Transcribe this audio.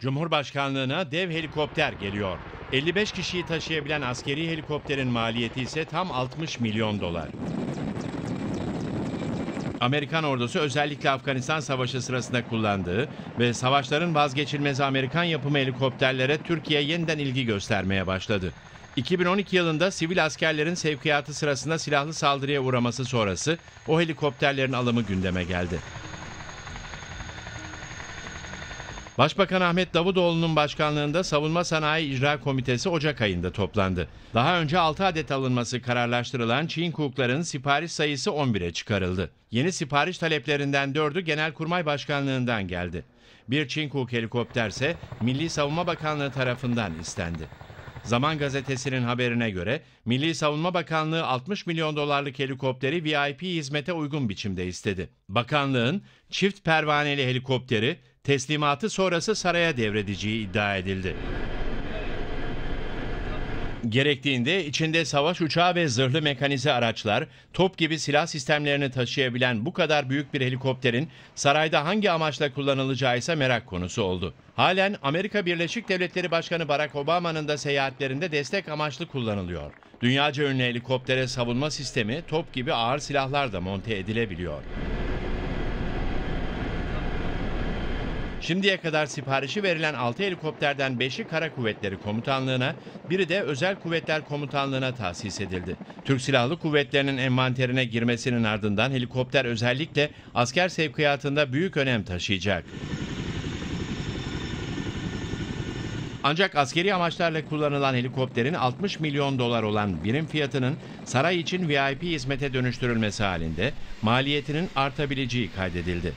Cumhurbaşkanlığına dev helikopter geliyor. 55 kişiyi taşıyabilen askeri helikopterin maliyeti ise tam 60 milyon dolar. Amerikan ordusu özellikle Afganistan Savaşı sırasında kullandığı ve savaşların vazgeçilmezi Amerikan yapımı helikopterlere Türkiye yeniden ilgi göstermeye başladı. 2012 yılında sivil askerlerin sevkiyatı sırasında silahlı saldırıya uğraması sonrası o helikopterlerin alımı gündeme geldi. Başbakan Ahmet Davutoğlu'nun başkanlığında Savunma Sanayi İcra Komitesi Ocak ayında toplandı. Daha önce 6 adet alınması kararlaştırılan Çin Kukların sipariş sayısı 11'e çıkarıldı. Yeni sipariş taleplerinden 4'ü Genelkurmay Başkanlığından geldi. Bir Çin Kuk helikopterse Milli Savunma Bakanlığı tarafından istendi. Zaman gazetesinin haberine göre Milli Savunma Bakanlığı 60 milyon dolarlık helikopteri VIP hizmete uygun biçimde istedi. Bakanlığın çift pervaneli helikopteri teslimatı sonrası saraya devredeceği iddia edildi. Gerektiğinde içinde savaş uçağı ve zırhlı mekanize araçlar, top gibi silah sistemlerini taşıyabilen bu kadar büyük bir helikopterin sarayda hangi amaçla kullanılacağı ise merak konusu oldu. Halen Amerika Birleşik Devletleri Başkanı Barack Obama'nın da seyahatlerinde destek amaçlı kullanılıyor. Dünyaca ünlü helikoptere savunma sistemi, top gibi ağır silahlar da monte edilebiliyor. Şimdiye kadar siparişi verilen 6 helikopterden 5'i Kara Kuvvetleri Komutanlığı'na, biri de Özel Kuvvetler Komutanlığı'na tahsis edildi. Türk Silahlı Kuvvetleri'nin envanterine girmesinin ardından helikopter özellikle asker sevkiyatında büyük önem taşıyacak. Ancak askeri amaçlarla kullanılan helikopterin 60 milyon dolar olan birim fiyatının saray için VIP hizmete dönüştürülmesi halinde maliyetinin artabileceği kaydedildi.